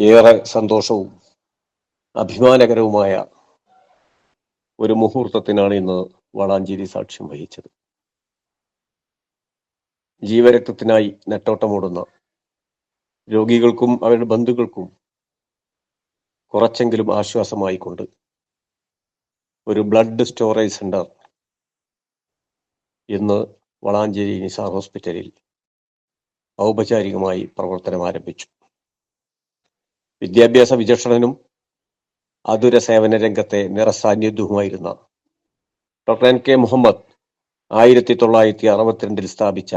ഏറെ സന്തോഷവും അഭിമാനകരവുമായ ഒരു മുഹൂർത്തത്തിനാണ് ഇന്ന് വളാഞ്ചേരി സാക്ഷ്യം വഹിച്ചത്. ജീവരക്തത്തിനായി നെട്ടോട്ടമോടുന്ന രോഗികൾക്കും അവരുടെ ബന്ധുക്കൾക്കും കുറച്ചെങ്കിലും ആശ്വാസമായിക്കൊണ്ട് ഒരു ബ്ലഡ് സ്റ്റോറേജ് സെന്റർ ഇന്ന് വളാഞ്ചേരി നിസാർ ഹോസ്പിറ്റലിൽ ഔപചാരികമായി പ്രവർത്തനം ആരംഭിച്ചു വിദ്യാഭ്യാസ വിചക്ഷണനും ആതുര സേവന രംഗത്തെ നിറസാന്നിധ്യവുമായിരുന്ന ഡോക്ടർ എൻ കെ മുഹമ്മദ് ആയിരത്തി തൊള്ളായിരത്തി അറുപത്തിരണ്ടിൽ സ്ഥാപിച്ച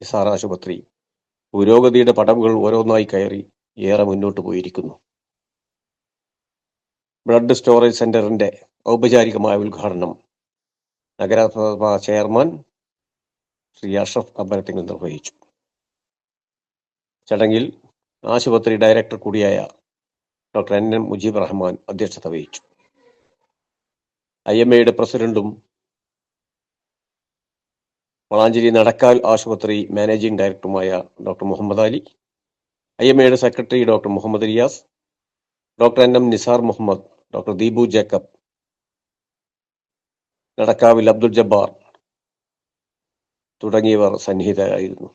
നിസാർ ആശുപത്രി പുരോഗതിയുടെ പടവുകൾ ഓരോന്നായി കയറി ഏറെ മുന്നോട്ട് പോയിരിക്കുന്നു. ബ്ലഡ് സ്റ്റോറേജ് സെന്ററിന്റെ ഔപചാരികമായ ഉദ്ഘാടനം നഗരസഭാ ചെയർമാൻ ശ്രീ അഷ്റഫ് അമ്പലത്തിങ്ങൾ നിർവഹിച്ചു. ചടങ്ങിൽ ആശുപത്രി ഡയറക്ടർ കൂടിയായ doctor N M Mujeeb Rahman അധ്യക്ഷത വഹിച്ചു. ഐ എം എയുടെ പ്രസിഡന്റും വളാഞ്ചേരി നടക്കാൽ ആശുപത്രി മാനേജിംഗ് ഡയറക്ടറുമായ doctor Muhammad Ali I M എയുടെ secretary doctor Muhammad Riyas doctor N M Nisar Muhammad doctor Deepu Jacob നടക്കാവിൽ Abdul Jabbar തുടങ്ങിയവർ സന്നിഹിതരായിരുന്നു.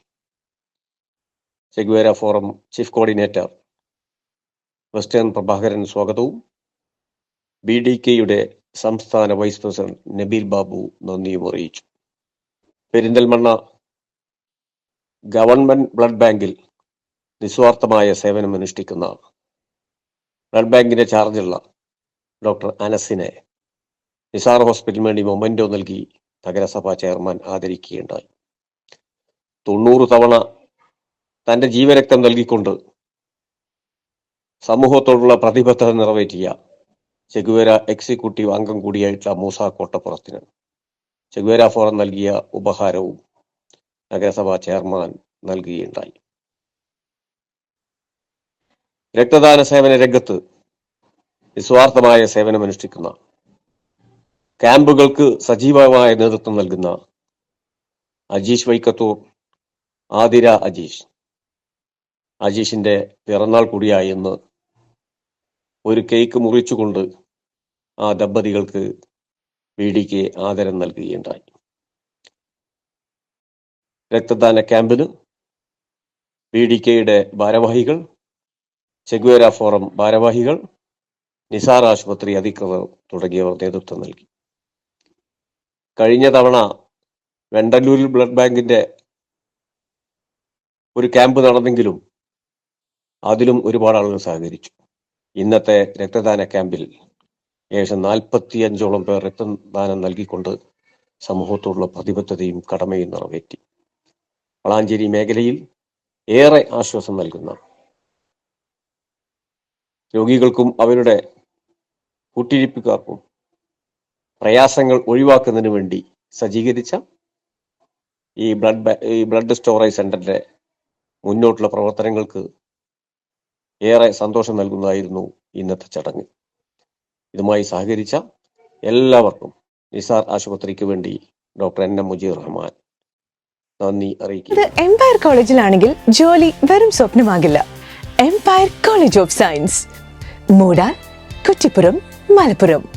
Che Guevara forum chief coordinator western Prabhakaran സ്വാഗതവും. ബി ഡി കെയുടെ സംസ്ഥാന വൈസ് പ്രസിഡന്റ് നബീൽ ബാബു നന്ദിയും അറിയിച്ചു. പെരിന്തൽമണ്ണ ഗവൺമെന്റ് ബ്ലഡ് ബാങ്കിൽ നിസ്വാർത്ഥമായ സേവനം അനുഷ്ഠിക്കുന്ന ബ്ലഡ് ബാങ്കിന്റെ ചാർജുള്ള ഡോക്ടർ അനസിനെ നിസാർ ഹോസ്പിറ്റലിന് വേണ്ടി മൊമെന്റോ നൽകി നഗരസഭാ ചെയർമാൻ ആദരിക്കുകയുണ്ടായി. തൊണ്ണൂറ് തവണ തന്റെ ജീവരക്തം നൽകിക്കൊണ്ട് സമൂഹത്തോടുള്ള പ്രതിബദ്ധത നിറവേറ്റിയ ചെഗുവേര എക്സിക്യൂട്ടീവ് അംഗം കൂടിയായിട്ടുള്ള മൂസ കോട്ടപ്പുറത്തിന് ചെഗുവേര ഫോറം നൽകിയ ഉപഹാരവും നഗരസഭാ ചെയർമാൻ നൽകുകയുണ്ടായി. രക്തദാന സേവന രംഗത്ത് നിസ്വാർത്ഥമായ സേവനമനുഷ്ഠിക്കുന്ന ക്യാമ്പുകൾക്ക് സജീവമായ നേതൃത്വം നൽകുന്ന അജീഷ് വൈക്കത്തൂർ ആതിര അജീഷ്. അജീഷിന്റെ പിറന്നാൾ കൂടിയായി എന്ന് ഒരു കേക്ക് മുറിച്ചുകൊണ്ട് ആ ദമ്പതികൾക്ക് ബീഡിക്ക് ആദരം നൽകുകയുണ്ടായി. രക്തദാന ക്യാമ്പിന് വി ഡി കെയുടെ ഭാരവാഹികൾ ചെഗുവേര ഫോറം ഭാരവാഹികൾ നിസാർ ആശുപത്രി അധികൃതർ തുടങ്ങിയവർ നേതൃത്വം നൽകി. കഴിഞ്ഞ തവണ വെണ്ടല്ലൂരിൽ ബ്ലഡ് ബാങ്കിന്റെ ഒരു ക്യാമ്പ് നടന്നെങ്കിലും അതിലും ഒരുപാട് ആളുകൾ സഹകരിച്ചു. ഇന്നത്തെ രക്തദാന ക്യാമ്പിൽ ഏകദേശം നാൽപ്പത്തിയഞ്ചോളം പേർ രക്തദാനം നൽകിക്കൊണ്ട് സമൂഹത്തോടുള്ള പ്രതിബദ്ധതയും കടമയും നിറവേറ്റി. വളാഞ്ചേരി മേഖലയിൽ ഏറെ ആശ്വാസം നൽകുന്ന രോഗികൾക്കും അവരുടെ കൂട്ടിരിപ്പുകാർക്കും പ്രയാസങ്ങൾ ഒഴിവാക്കുന്നതിന് വേണ്ടി സജ്ജീകരിച്ച ഈ ബ്ലഡ് ഈ ബ്ലഡ് സ്റ്റോറേജ് സെന്ററിന്റെ മുന്നോട്ടുള്ള പ്രവർത്തനങ്ങൾക്ക് ഏറെ സന്തോഷം നൽകുന്നതായിരുന്നു ഇന്നത്തെ ചടങ്ങ്. ഇതുമായി സഹകരിച്ച എല്ലാവർക്കും നിസാർ ആശുപത്രിക്ക് വേണ്ടി doctor N M Mujeer Rahman നന്ദി അറിയിക്കും എംപയർ കോളേജിലാണെങ്കിൽ ജോലി വെറും സ്വപ്നമാകില്ല. എംപയർ കോളേജ് ഓഫ് സയൻസ് മൂടാൻ കുറ്റിപ്പുറം മലപ്പുറം.